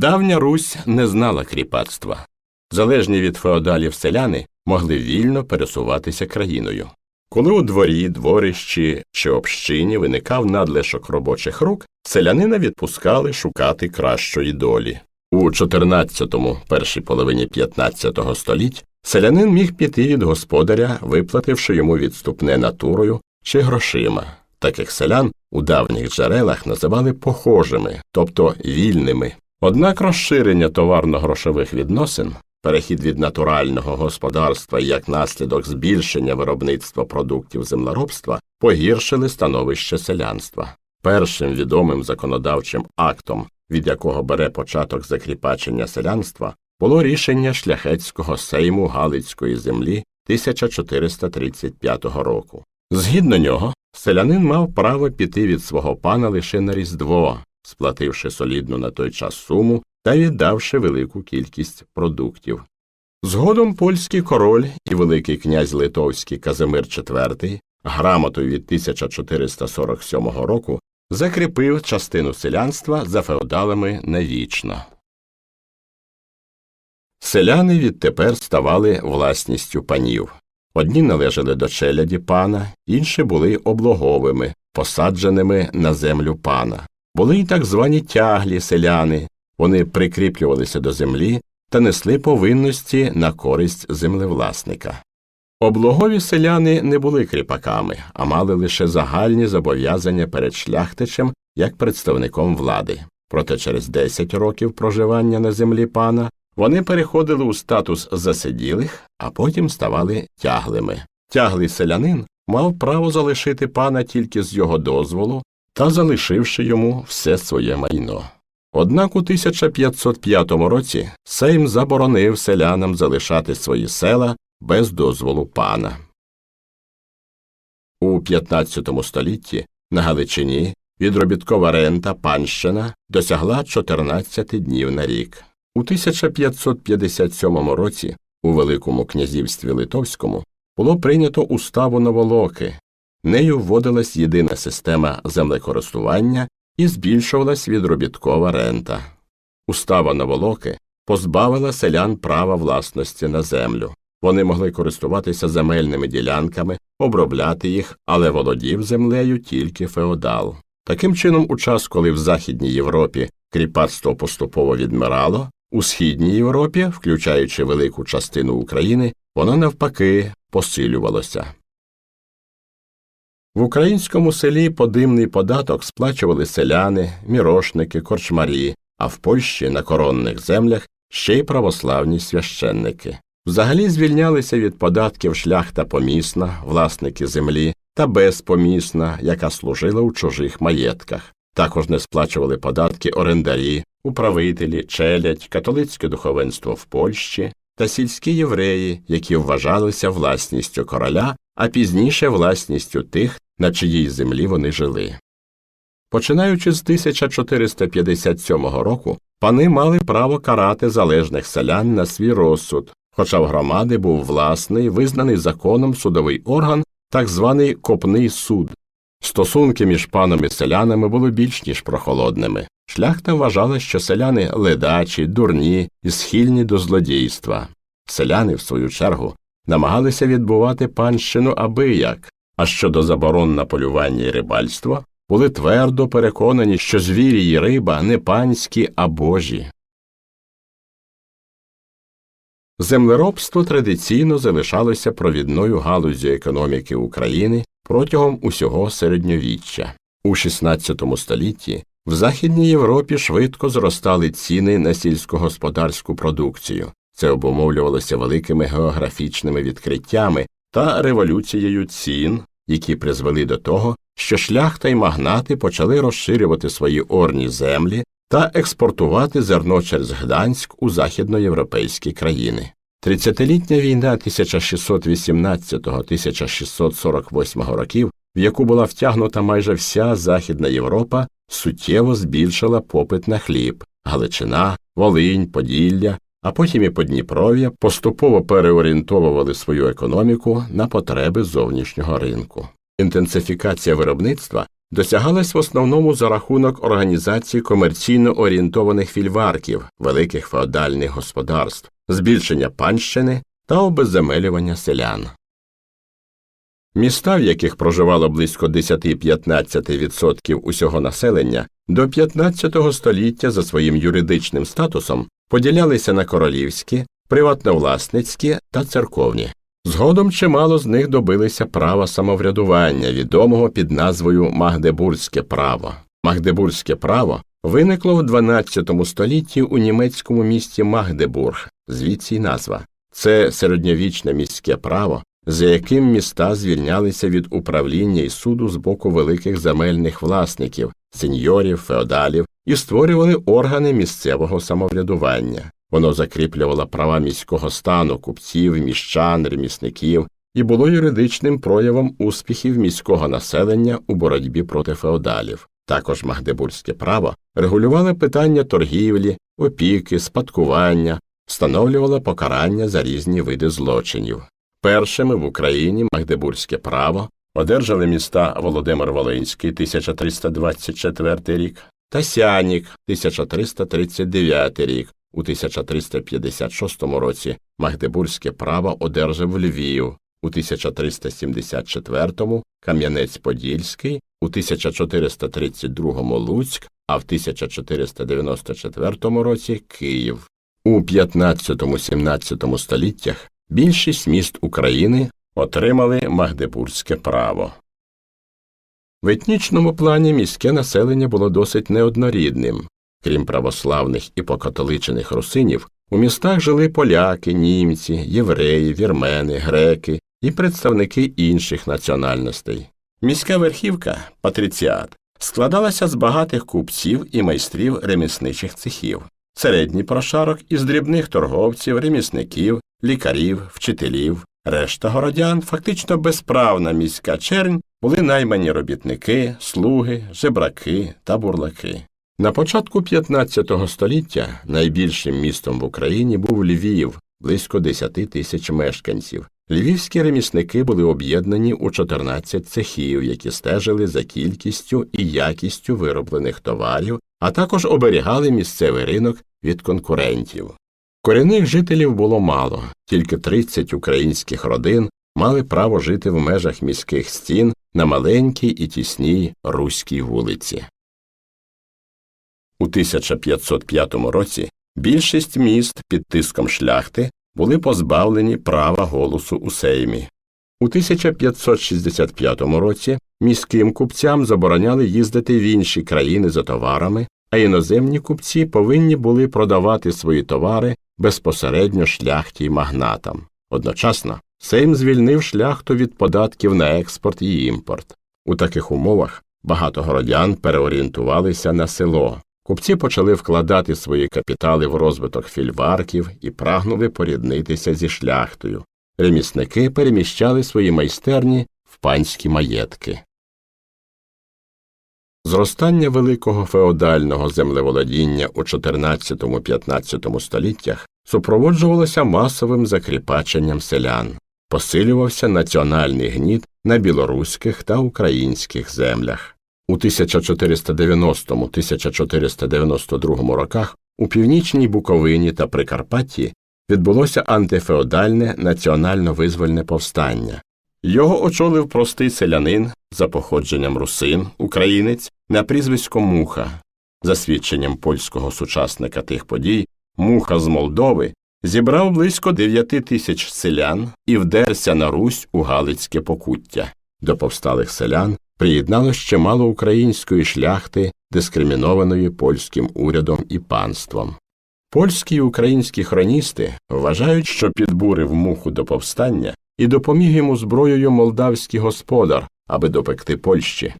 Давня Русь не знала кріпацтва. Залежні від феодалів селяни могли вільно пересуватися країною. Коли у дворі, дворищі чи общині виникав надлишок робочих рук, селянина відпускали шукати кращої долі. У 14-му, першій половині 15-го століть селянин міг піти від господаря, виплативши йому відступне натурою чи грошима. Таких селян у давніх джерелах називали похожими, тобто вільними. Однак розширення товарно-грошових відносин, перехід від натурального господарства як наслідок збільшення виробництва продуктів землеробства погіршили становище селянства. Першим відомим законодавчим актом, від якого бере початок закріпачення селянства, було рішення шляхетського сейму Галицької землі 1435 року. Згідно нього, селянин мав право піти від свого пана лише на Різдво, сплативши солідну на той час суму та віддавши велику кількість продуктів. Згодом польський король і великий князь Литовський Казимир IV грамотою від 1447 року закріпив частину селянства за феодалами навічно. Селяни відтепер ставали власністю панів. Одні належали до челяді пана, інші були облоговими, посадженими на землю пана. Були й так звані тяглі селяни, вони прикріплювалися до землі та несли повинності на користь землевласника. Облогові селяни не були кріпаками, а мали лише загальні зобов'язання перед шляхтичем як представником влади. Проте через 10 років проживання на землі пана вони переходили у статус засиділих, а потім ставали тяглими. Тяглий селянин мав право залишити пана тільки з його дозволу та залишивши йому все своє майно. Однак у 1505 році Сейм заборонив селянам залишати свої села без дозволу пана. У 15 столітті на Галичині відробіткова рента панщина досягла 14 днів на рік. У 1557 році у Великому князівстві Литовському було прийнято уставу Новолоки. Нею вводилась єдина система землекористування і збільшувалась відробіткова рента. Устава Новолоки позбавила селян права власності на землю. Вони могли користуватися земельними ділянками, обробляти їх, але володів землею тільки феодал. Таким чином, у час, коли в Західній Європі кріпацтво поступово відмирало, у Східній Європі, включаючи велику частину України, воно навпаки посилювалося. В українському селі подимний податок сплачували селяни, мірошники, корчмарі, а в Польщі на коронних землях ще й православні священники. Взагалі звільнялися від податків шляхта помісна, власники землі, та безпомісна, яка служила у чужих маєтках. Також не сплачували податки орендарі, управителі, челядь, католицьке духовенство в Польщі та сільські євреї, які вважалися власністю короля, а пізніше власністю тих, на чиїй землі вони жили. Починаючи з 1457 року, пани мали право карати залежних селян на свій розсуд, хоча в громади був власний, визнаний законом судовий орган, так званий копний суд. Стосунки між паном і селянами були більш ніж прохолодними. Шляхта вважала, що селяни ледачі, дурні і схильні до злодійства. Селяни, в свою чергу, намагалися відбувати панщину абияк, а щодо заборон на полювання і рибальство, були твердо переконані, що звірі й риба не панські, а божі. Землеробство традиційно залишалося провідною галуззю економіки України протягом усього середньовіччя. У XVI столітті в Західній Європі швидко зростали ціни на сільськогосподарську продукцію. Це обумовлювалося великими географічними відкриттями та революцією цін, які призвели до того, що шляхта й магнати почали розширювати свої орні землі та експортувати зерно через Гданськ у західноєвропейські країни. Тридцятилітня війна 1618-1648 років, в яку була втягнута майже вся Західна Європа, суттєво збільшила попит на хліб. Галичина, Волинь, Поділля, а потім і Подніпров'я поступово переорієнтовували свою економіку на потреби зовнішнього ринку. Інтенсифікація виробництва досягалась в основному за рахунок організації комерційно орієнтованих фільварків, великих феодальних господарств, збільшення панщини та обезземелювання селян. Міста, в яких проживало близько 10-15% усього населення, до 15 століття за своїм юридичним статусом поділялися на королівські, приватновласницькі та церковні. Згодом чимало з них добилися права самоврядування, відомого під назвою Магдебурзьке право. Магдебурзьке право виникло в 12 столітті у німецькому місті Магдебург, звідси й назва. Це середньовічне міське право, за яким міста звільнялися від управління і суду з боку великих земельних власників, сеньорів, феодалів і створювали органи місцевого самоврядування. Воно закріплювало права міського стану, купців, міщан, ремісників і було юридичним проявом успіхів міського населення у боротьбі проти феодалів. Також Магдебурзьке право регулювало питання торгівлі, опіки, спадкування, встановлювало покарання за різні види злочинів. Першими в Україні Магдебурзьке право одержали міста Володимир Волинський 1324 рік та Сянік 1339 рік. У 1356 році Магдебурзьке право одержав Львів, у 1374 Кам'янець-Подільський, у 1432 Луцьк, а в 1494 році Київ. У 15-17 століттях більшість міст України отримали Магдебурзьке право. В етнічному плані міське населення було досить неоднорідним. Крім православних і покатоличених русинів, у містах жили поляки, німці, євреї, вірмени, греки і представники інших національностей. Міська верхівка патріціат складалася з багатих купців і майстрів ремісничих цехів, середній прошарок із дрібних торговців, ремісників, лікарів, вчителів. Решта городян, фактично безправна міська чернь, були наймані робітники, слуги, жебраки та бурлаки. На початку 15 століття найбільшим містом в Україні був Львів, близько 10 тисяч мешканців. Львівські ремісники були об'єднані у 14 цехів, які стежили за кількістю і якістю вироблених товарів, а також оберігали місцевий ринок від конкурентів. Корінних жителів було мало, тільки 30 українських родин мали право жити в межах міських стін на маленькій і тісній руській вулиці. У 1505 році більшість міст під тиском шляхти були позбавлені права голосу у Сеймі. У 1565 році міським купцям забороняли їздити в інші країни за товарами, а іноземні купці повинні були продавати свої товари безпосередньо шляхті й магнатам. Одночасно Сейм звільнив шляхту від податків на експорт і імпорт. У таких умовах багато городян переорієнтувалися на село. Купці почали вкладати свої капітали в розвиток фільварків і прагнули поріднитися зі шляхтою. Ремісники переміщали свої майстерні в панські маєтки. Зростання великого феодального землеволодіння у 14-15 століттях супроводжувалося масовим закріпаченням селян, посилювався національний гніт на білоруських та українських землях. У 1490-1492 роках у північній Буковині та Прикарпатті відбулося антифеодальне національно-визвольне повстання. Його очолив простий селянин за походженням русин, українець на прізвисько Муха. За свідченням польського сучасника тих подій, Муха з Молдови зібрав близько 9 тисяч селян і вдерся на Русь у Галицьке покуття. До повсталих селян приєдналось чимало української шляхти, дискримінованої польським урядом і панством. Польські і українські хроністи вважають, що підбурив муху до повстання і допоміг йому зброєю молдавський господар, аби допекти Польщі.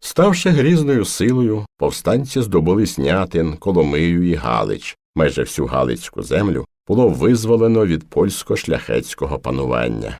Ставши грізною силою, повстанці здобули Снятин, Коломию і Галич. Майже всю Галицьку землю було визволено від польсько-шляхетського панування.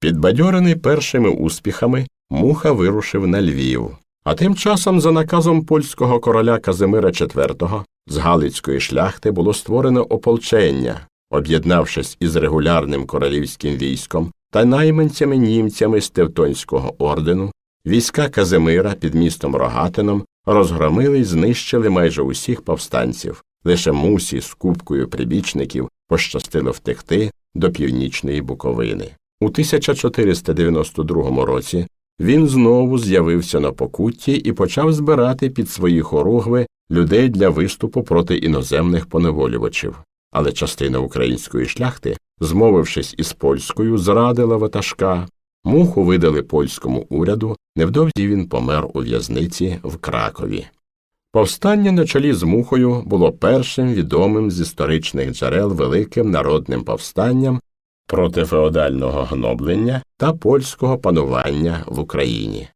Підбадьорений першими успіхами, Муха вирушив на Львів. А тим часом, за наказом польського короля Казимира IV, з Галицької шляхти було створено ополчення, об'єднавшись із регулярним королівським військом та найманцями німцями з Тевтонського ордену, Війська Казимира під містом Рогатином розгромили й знищили майже усіх повстанців. Лише мусі з купкою прибічників пощастило втекти до північної Буковини. У 1492 році він знову з'явився на покутті і почав збирати під свої хоругви людей для виступу проти іноземних поневолювачів. Але частина української шляхти, змовившись із польською, зрадила ватажка. Муху видали польському уряду, невдовзі він помер у в'язниці в Кракові. Повстання на чолі з мухою було першим відомим з історичних джерел великим народним повстанням проти феодального гноблення та польського панування в Україні.